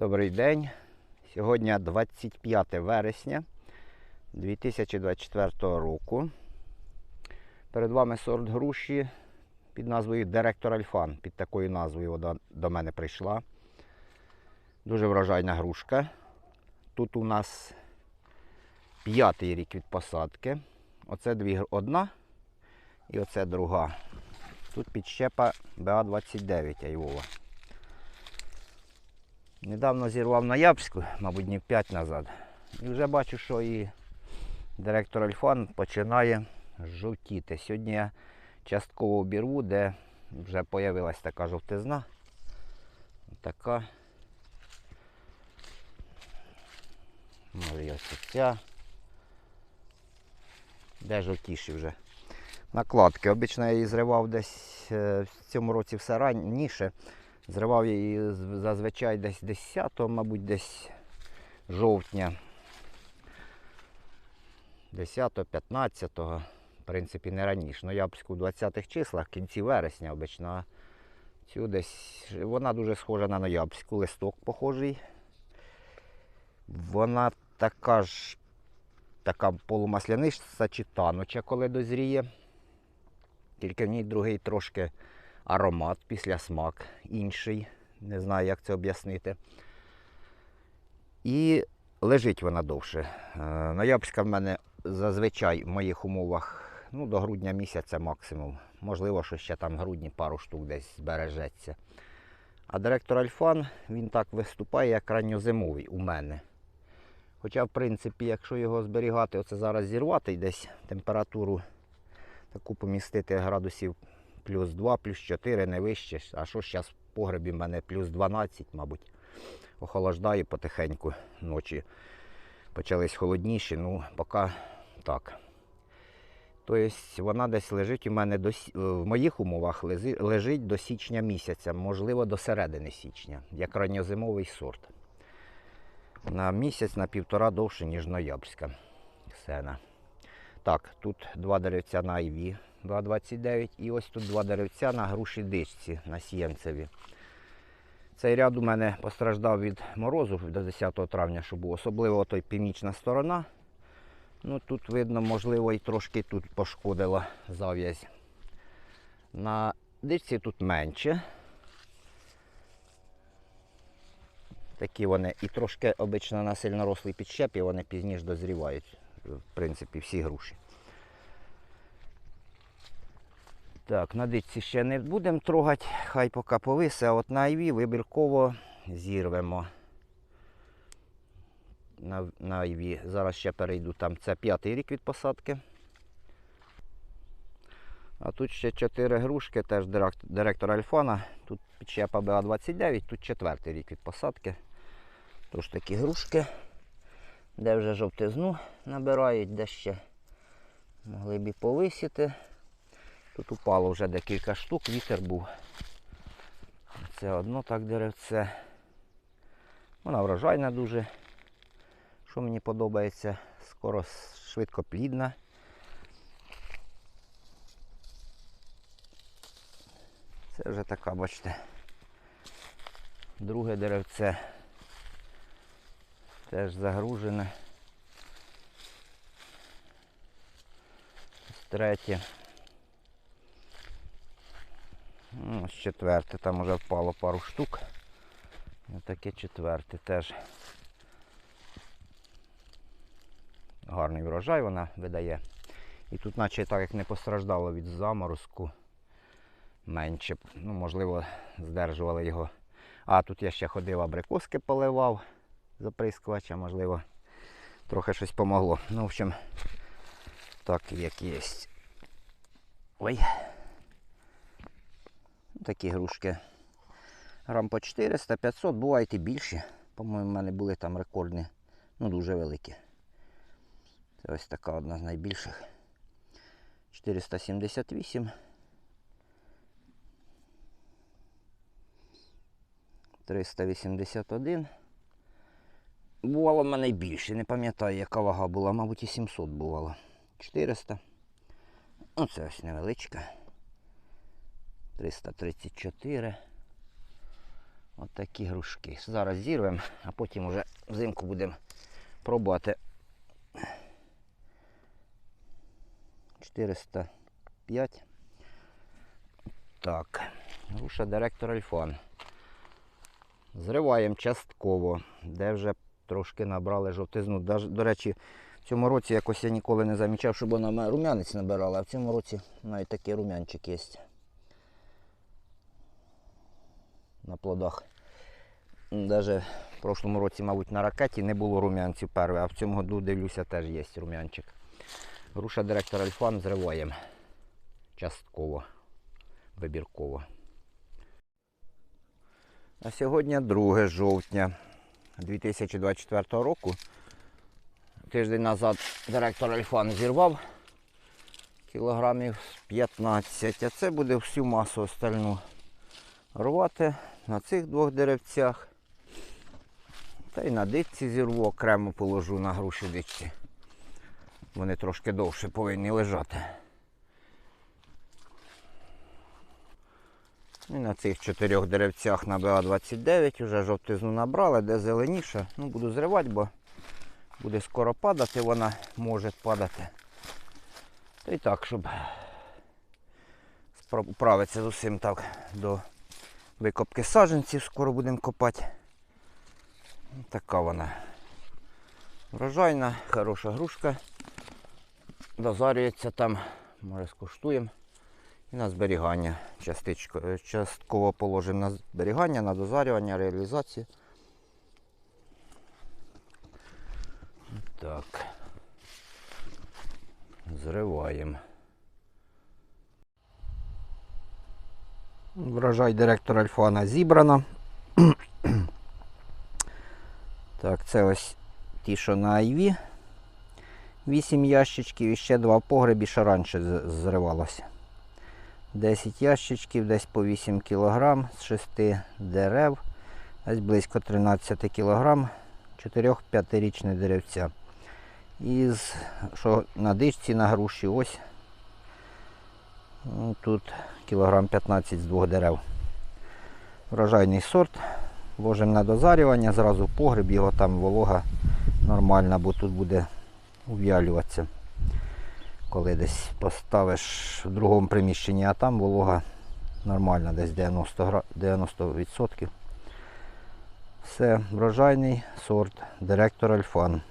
Добрий день. Сьогодні 25 вересня 2024 року. Перед вами сорт груші під назвою Директор Альфан. Під такою назвою вона до мене прийшла. Дуже врожайна грушка. Тут у нас п'ятий рік від посадки. Оце дві одна і оце друга. Тут підщепа БА-29 Айвова. Недавно зірвав ноябрьську, мабуть, днів 5 назад. І вже бачу, що і директор Альфан починає жовтіти. Сьогодні я частково обірву, де вже з'явилась така жовтизна. Така. Може ось ця. Де жовтіші вже. Накладки. Обично я її зривав десь е, в цьому році все раніше. Зривав я її зазвичай десь 10, мабуть, десь жовтня. 10-15, в принципі, не раніше. Ну, я б в 20-х числах, кінці вересня обично. Цю десь, вона дуже схожа на ноябрьську, листок похожий. Вона така ж, така полумасляниста чи тануча, коли дозріє. Тільки в ній другий трошки аромат, після смак інший. Не знаю, як це об'яснити. І лежить вона довше. Е, Ноябрьська в мене зазвичай в моїх умовах ну, до грудня місяця максимум. Можливо, що ще там грудні пару штук десь збережеться. А директор Альфан він так виступає, як ранньозимовий у мене. Хоча, в принципі, якщо його зберігати, оце зараз зірвати і десь температуру таку помістити градусів плюс 2, плюс 4, не вище. А що зараз в погребі в мене плюс 12, мабуть. Охолоджає потихеньку ночі. Почались холодніші, ну поки так. Тобто вона десь лежить у мене до, в моїх умовах лежить до січня місяця, можливо, до середини січня, як ранньозимовий сорт. На місяць, на півтора довше, ніж ноябрьська сена. Так, тут два деревця на IV 2,29 і ось тут два деревця на груші дичці на сіянцеві. Цей ряд у мене постраждав від морозу до 10 травня, що був, особливо той північна сторона. Ну тут видно, можливо, і трошки тут пошкодила зав'язь. На дичці тут менше. Такі вони і трошки обично на сильнорослій підщепі, вони пізніше дозрівають, в принципі, всі груші. Так, на дичці ще не будемо трогати, хай поки повисе, а от на айві вибірково зірвемо. На, на айві. Зараз ще перейду там. Це п'ятий рік від посадки. А тут ще чотири грушки, теж директ- директор Альфана. Тут підщепа БА-29, тут четвертий рік від посадки. Тож такі грушки, де вже жовтизну набирають, де ще могли б і повисіти. Тут упало вже декілька штук, вітер був. Це одно так деревце. Вона врожайна дуже. Що мені подобається, скоро швидко плідна. Це вже така, бачите, друге деревце. Теж загружене. Третє. Ну, Ось четверте, там вже впало пару штук. Ось таке четверте теж. Гарний врожай вона видає. І тут наче так як не постраждало від заморозку. Менше, ну, можливо, здержували його. А тут я ще ходив, абрикоски поливав з оприскувача, можливо, трохи щось помогло. Ну, в общем, так як є. Ой. Такі грушки. Грам по 400, 500, бувають і більші. По-моєму, в мене були там рекордні, ну дуже великі. Це ось така одна з найбільших. 478. 381. Бувало в мене й більше, не пам'ятаю, яка вага була, мабуть, і 700 бувало. 400. Оце ось невеличка. 334. От Отакі грушки. Зараз зірвемо, а потім вже взимку будемо пробувати. 405. Так, груша директор Альфон. Зриваємо частково, де вже трошки набрали жовтизну. До речі, в цьому році якось я ніколи не замічав, щоб вона рум'янець набирала, а в цьому році навіть такий рум'янчик є. На плодах. Даже в прошлому році, мабуть, на ракеті не було рум'янців перший, а в цьому году, дивлюся, теж є рум'янчик. Груша директор Альфан зриваємо частково, вибірково. А сьогодні 2 жовтня 2024 року. Тиждень назад директор Альфан зірвав кілограмів 15, а це буде всю масу остальну рвати на цих двох деревцях. Та й на дичці зірву окремо положу на груші дичці. Вони трошки довше повинні лежати. І на цих чотирьох деревцях на БА-29 вже жовтизну набрали, де зеленіше. Ну, буду зривати, бо буде скоро падати, вона може падати. Та й так, щоб спра- управитися з усім так до викопки саджанців, скоро будемо копати. Така вона врожайна, хороша грушка. Дозарюється там, може скуштуємо. І на зберігання. Частичко, е, частково положимо на зберігання, на дозарювання, реалізацію. Так. Зриваємо. Врожай директора Альфана зібрано. так, це ось ті, що на Айві. 8 ящичків і ще два в погребі, що раніше зривалося. 10 ящичків, десь по 8 кг з 6 дерев, десь близько 13 кг, 4-5-річне деревця. Із що на дичці, на груші, ось тут кілограм 15 з двох дерев. Врожайний сорт. Ложимо на дозарювання, зразу в погреб, його там волога нормальна, бо тут буде ув'ялюватися коли десь поставиш в другому приміщенні, а там волога нормальна, десь 90%. 90%. Все, врожайний сорт, директор Альфан.